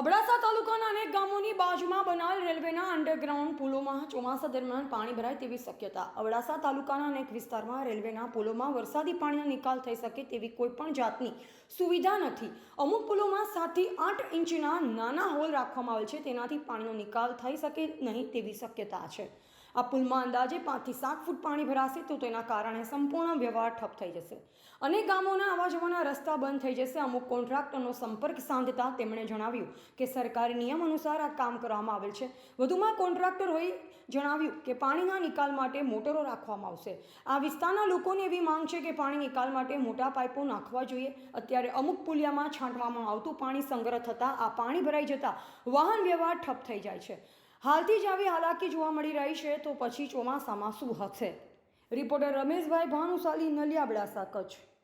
અબડાસા તાલુકાના અનેક ગામોની બાજુમાં બનાવેલ રેલવેના અંડરગ્રાઉન્ડ પુલોમાં ચોમાસા દરમિયાન પાણી ભરાય તેવી શક્યતા. અબડાસા તાલુકાના અનેક વિસ્તારમાં રેલવેના પુલોમાં વરસાદી પાણીનો નિકાલ થઈ શકે તેવી કોઈપણ જાતની સુવિધા નથી. અમુક પુલોમાં સાતથી આઠ ઇંચના નાના હોલ રાખવામાં આવેલ છે, તેનાથી પાણીનો નિકાલ થઈ શકે નહીં તેવી શક્યતા છે. આ પુલમાં અંદાજે પાંચથી સાત ફૂટ પાણી ભરાશે તો તેના કારણે સંપૂર્ણ વ્યવહાર ઠપ થઈ જશે. અનેક ગામોના આવવા જવાના રસ્તા બંધ થઈ જશે. અમુક કોન્ટ્રાક્ટરનો સંપર્ક સાંધતા તેમણે જણાવ્યું કે સરકારી નિયમ અનુસાર આ કામ કરવામાં આવેલ છે. વધુમાં કોન્ટ્રાક્ટરોએ જણાવ્યું કે પાણીના નિકાલ માટે મોટરો રાખવામાં આવશે. આ વિસ્તારના લોકોની એવી માંગ છે કે પાણી નિકાલ માટે મોટા પાઇપો નાખવા જોઈએ. અત્યારે અમુક પુલિયામાં છાંટવામાં આવતું પાણી સંગ્રહ થતાં આ પાણી ભરાઈ જતાં વાહન વ્યવહાર ઠપ થઈ જાય છે. હાલથી જ આવી હાલાકી જોવા મળી રહી છે, તો પછી ચોમાસામાં શું હશે? રિપોર્ટર રમેશભાઈ ભાનુશાલી નલિયાબડાસા કચ્છ.